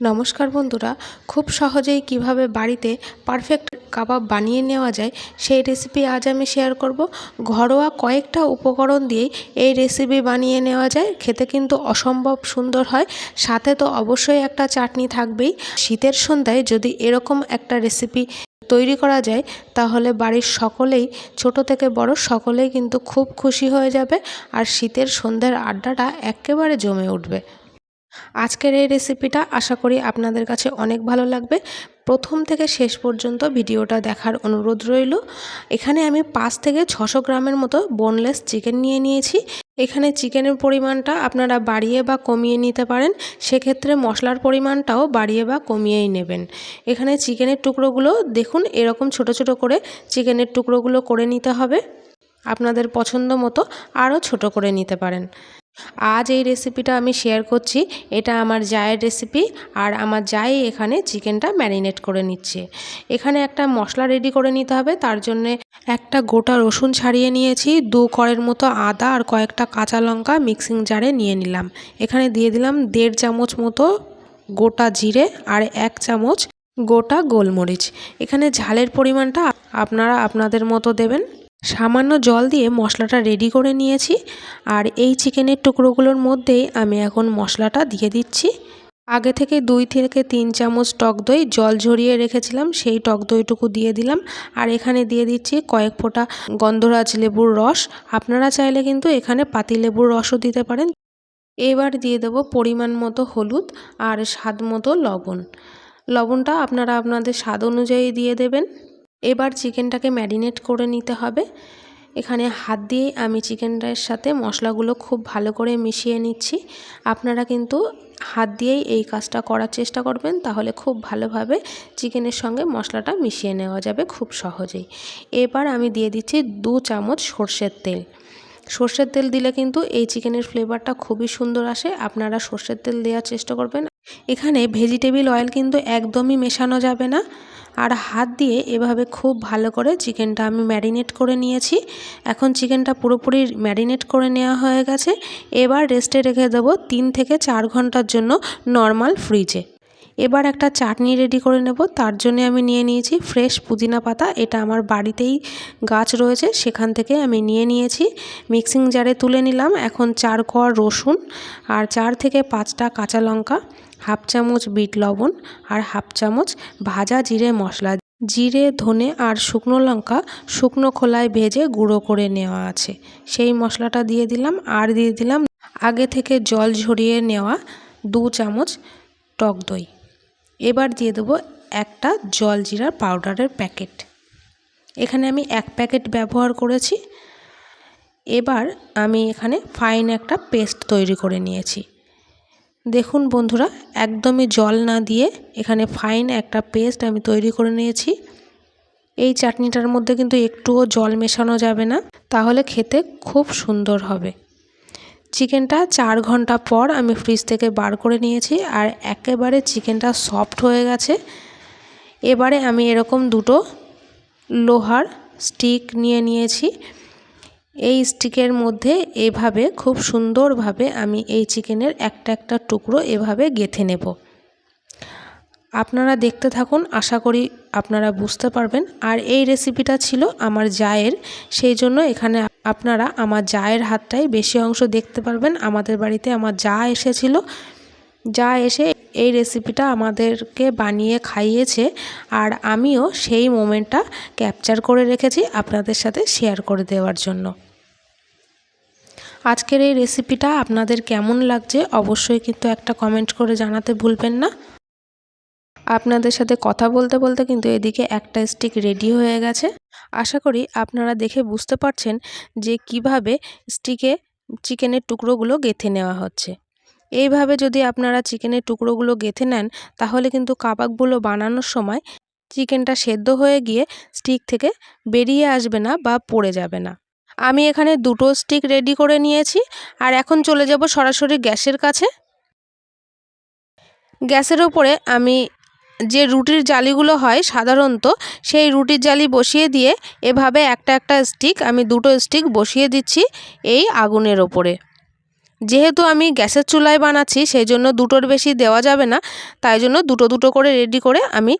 নমস্কার বন্ধুরা, খুব সহজেই কীভাবে বাড়িতে পারফেক্ট কাবাব বানিয়ে নেওয়া যায় সেই রেসিপি আজ আমি শেয়ার করব। ঘরোয়া কয়েকটা উপকরণ দিয়েই এই রেসিপি বানিয়ে নেওয়া যায়। খেতে কিন্তু অসম্ভব সুন্দর হয়। সাথে তো অবশ্যই একটা চাটনি থাকবেই। শীতের সন্ধ্যায় যদি এরকম একটা রেসিপি তৈরি করা যায়, তাহলে বাড়ির সকলেই, ছোট থেকে বড় সকলেই কিন্তু খুব খুশি হয়ে যাবে। আর শীতের সন্ধ্যের আড্ডাটা একেবারে জমে উঠবে। আজকের এই রেসিপিটা আশা করি আপনাদের কাছে অনেক ভালো লাগবে। প্রথম থেকে শেষ পর্যন্ত ভিডিওটা দেখার অনুরোধ রইল। এখানে আমি পাঁচ থেকে ছশো গ্রামের মতো বোনলেস চিকেন নিয়ে নিয়েছি। এখানে চিকেনের পরিমাণটা আপনারা বাড়িয়ে বা কমিয়ে নিতে পারেন। সেক্ষেত্রে মশলার পরিমাণটাও বাড়িয়ে বা কমিয়েই নেবেন। এখানে চিকেনের টুকরোগুলো দেখুন, এরকম ছোট ছোট করে চিকেনের টুকরোগুলো করে নিতে হবে। আপনাদের পছন্দ মতো আরও ছোট করে নিতে পারেন। আজ এই রেসিপিটা আমি শেয়ার করছি। এটা আমার জায়ের রেসিপি আর আমার জাই এখানে চিকেনটা ম্যারিনেট করে নিচ্ছে। এখানে একটা মশলা রেডি করে নিতে হবে। তার জন্যে একটা গোটা রসুন ছাড়িয়ে নিয়েছি। দু করের মতো আদা আর কয়েকটা কাঁচা লঙ্কা মিক্সিং জারে নিয়ে নিলাম। এখানে দিয়ে দিলাম দেড় চামচ মতো গোটা জিরে আর এক চামচ গোটা গোলমরিচ। এখানে ঝালের পরিমাণটা আপনারা আপনাদের মতো দেবেন। সামান্য জল দিয়ে মশলাটা রেডি করে নিয়েছি। আর এই চিকেনের টুকরোগুলোর মধ্যেই আমি এখন মশলাটা দিয়ে দিচ্ছি। আগে থেকে দুই থেকে তিন চামচ টক দই জল ঝরিয়ে রেখেছিলাম, সেই টক দইটুকু দিয়ে দিলাম। আর এখানে দিয়ে দিচ্ছি কয়েক ফোঁটা গন্ধরাজ লেবুর রস। আপনারা চাইলে কিন্তু এখানে পাতি লেবুর রসও দিতে পারেন। এবার দিয়ে দেবো পরিমাণ মতো হলুদ আর স্বাদ মতো লবণ। লবণটা আপনারা আপনাদের স্বাদ অনুযায়ী দিয়ে দেবেন। এবার চিকেনটাকে ম্যারিনেট করে নিতে হবে। এখানে হাত দিয়েই আমি চিকেনটার সাথে মশলাগুলো খুব ভালো করে মিশিয়ে নিচ্ছি। আপনারা কিন্তু হাত দিয়েই এই কাজটা করার চেষ্টা করবেন, তাহলে খুব ভালোভাবে চিকেনের সঙ্গে মশলাটা মিশিয়ে নেওয়া যাবে খুব সহজেই। এবার আমি দিয়ে দিচ্ছি দু চামচ সর্ষের তেল। সর্ষের তেল দিলে কিন্তু এই চিকেনের ফ্লেভারটা খুবই সুন্দর আসে, আপনারা সর্ষের তেল দেওয়ার চেষ্টা করবেন। এখানে ভেজিটেবিল অয়েল কিন্তু একদমই মেশানো যাবে না। আর হাত দিয়ে এভাবে খুব ভালো করে চিকেনটা আমি ম্যারিনেট করে নিয়েছি। এখন চিকেনটা পুরোপুরি ম্যারিনেট করে নেওয়া হয়ে গেছে। এবার রেস্টে রেখে দেবো তিন থেকে চার ঘণ্টার জন্য নর্মাল ফ্রিজে। এবার একটা চাটনি রেডি করে নেব। তার জন্য আমি নিয়ে নিয়েছি ফ্রেশ পুদিনা পাতা। এটা আমার বাড়িতেই গাছ রয়েছে, সেখান থেকে আমি নিয়ে নিয়েছি। মিক্সিং জারে তুলে নিলাম। এখন চার কোয়া রসুন আর চার থেকে পাঁচটা কাঁচা লঙ্কা, হাফ চামচ বিট লবণ আর হাফ চামচ ভাজা জিরে মশলা। জিরে, ধনে আর শুকনো লঙ্কা শুকনো খোলায় ভেজে গুঁড়ো করে নেওয়া আছে। সেই মশলাটা দিয়ে দিলাম। আর দিয়ে দিলাম আগে থেকে জল ঝরিয়ে নেওয়া দু চামচ টক দই। এবার দিয়ে দেবো একটা জল জিরার পাউডারের প্যাকেট। এখানে আমি এক প্যাকেট ব্যবহার করেছি। এবার আমি এখানে ফাইন একটা পেস্ট তৈরি করে নিয়েছি। দেখুন বন্ধুরা, একদমই জল না দিয়ে এখানে ফাইন একটা পেস্ট আমি তৈরি করে নিয়েছি। এই চাটনিটার মধ্যে কিন্তু একটুও জল মেশানো যাবে না। তাহলে খেতে খুব সুন্দর হবে। চিকেনটা চার ঘণ্টা পর আমি ফ্রিজ থেকে বার করে নিয়েছি আর একেবারে চিকেনটা সফট হয়ে গেছে। এবারে আমি এরকম দুটো লোহার স্টিক নিয়ে নিয়েছি। এই স্টিকের মধ্যে এভাবে খুব সুন্দরভাবে আমি এই চিকেনের একটা একটা টুকরো এভাবে গেথে নেব। আপনারা দেখতে থাকুন, আশা করি আপনারা বুঝতে পারবেন। আর এই রেসিপিটা ছিল আমার জায়ের, সেই জন্য এখানে আপনারা আমার জায়ের হাতটাই বেশি অংশ দেখতে পারবেন। আমাদের বাড়িতে আমার যা এসেছিল, যা এসে এই রেসিপিটা আমাদেরকে বানিয়ে খাইয়েছে আর আমিও সেই মোমেন্টটা ক্যাপচার করে রেখেছি আপনাদের সাথে শেয়ার করে দেওয়ার জন্য। আজকের এই রেসিপিটা আপনাদের কেমন লাগছে অবশ্যই কিন্তু একটা কমেন্ট করে জানাতে ভুলবেন না। আপনাদের সাথে কথা বলতে বলতে কিন্তু এদিকে একটা স্টিক রেডি হয়ে গেছে। আশা করি আপনারা দেখে বুঝতে পারছেন যে কীভাবে স্টিকে চিকেনের টুকরোগুলো গেঁথে নেওয়া হচ্ছে। এইভাবে যদি আপনারা চিকেনের টুকরোগুলো গেঁথে নেন, তাহলে কিন্তু কাবাবগুলো বানানোর সময় চিকেনটা সেদ্ধ হয়ে গিয়ে স্টিক থেকে বেরিয়ে আসবে না বা পড়ে যাবে না। আমি এখানে দুটো স্টিক রেডি করে নিয়েছি, আর এখন চলে যাব সরাসরি গ্যাসের কাছে। গ্যাসের ওপরে আমি যে রুটির জালিগুলো হয় সাধারণত সেই রুটির জালি বসিয়ে দিয়ে এভাবে একটা একটা স্টিক আমি দুটো স্টিক বসিয়ে দিচ্ছি এই আগুনের ওপরে। যেহেতু আমি গ্যাসের চুলায় বানাচ্ছি, সেই জন্য দুটোর বেশি দেওয়া যাবে না, তাই জন্য দুটো দুটো করে রেডি করে আমি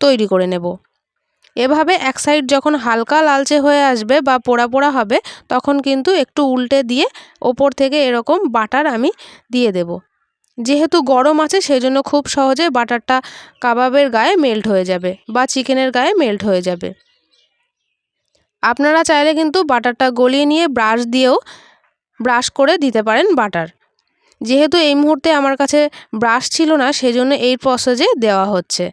তৈরি করে নেব। এভাবে এক সাইড যখন হালকা লালচে হয়ে আসবে বা পোড়া পোড়া হবে, তখন কিন্তু একটু উল্টে দিয়ে ওপর থেকে এরকম বাটার আমি দিয়ে দেব। যেহেতু গরম আছে সেই জন্য খুব সহজে বাটারটা কাবাবের গায়ে মেল্ট হয়ে যাবে বা চিকেনের গায়ে মেল্ট হয়ে যাবে। আপনারা চাইলে কিন্তু বাটারটা গলিয়ে নিয়ে ব্রাশ দিয়েও ব্রাশ করে দিতে পারেন বাটার। যেহেতু এই মুহূর্তে আমার কাছে ব্রাশ ছিল না, সেজন্য এই প্রসেসে দেওয়া হচ্ছে।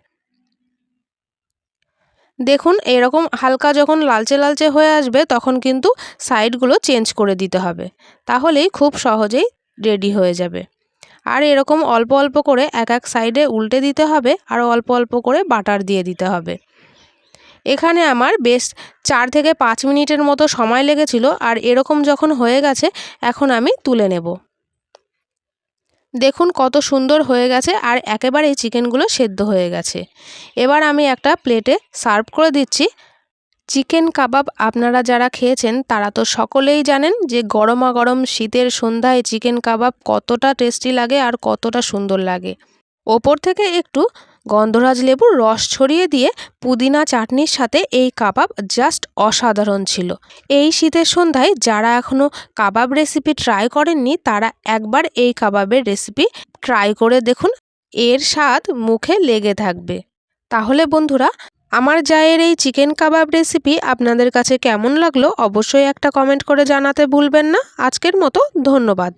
দেখুন, এরকম হালকা যখন লালচে লালচে হয়ে আসবে, তখন কিন্তু সাইডগুলো চেঞ্জ করে দিতে হবে। তাহলেই খুব সহজেই রেডি হয়ে যাবে। আর এরকম অল্প অল্প করে এক এক সাইডে উল্টে দিতে হবে আর অল্প অল্প করে বাটার দিয়ে দিতে হবে। এখানে আমার বেশ চার থেকে পাঁচ মিনিটের মতো সময় লেগেছিল আর এরকম যখন হয়ে গেছে এখন আমি তুলে নেব। দেখুন কত সুন্দর হয়ে গেছে আর একেবারেই চিকেনগুলো সেদ্ধ হয়ে গেছে। এবার আমি একটা প্লেটে সার্ভ করে দিচ্ছি চিকেন কাবাব আপনারা যারা খেয়েছেন, তারা তো সকলেই জানেন যে গরমা গরম শীতের সন্ধ্যায় চিকেন কাবাব কতটা টেস্টি লাগে আর কতটা সুন্দর লাগে। ওপর থেকে একটু গন্ধরাজ লেবুর রস ছড়িয়ে দিয়ে পুদিনা চাটনির সাথে এই কাবাব জাস্ট অসাধারণ ছিল। এই শীতের সন্ধ্যায় যারা এখনও কাবাব রেসিপি ট্রাই করেননি, তারা একবার এই কাবাবের রেসিপি ট্রাই করে দেখুন, এর স্বাদ মুখে লেগে থাকবে। তাহলে বন্ধুরা আমার জায়ের এই চিকেন কাবাব রেসিপি আপনাদের কাছে কেমন লাগল অবশ্যই একটা কমেন্ট করে জানাতে ভুলবেন না। আজকের মতো ধন্যবাদ।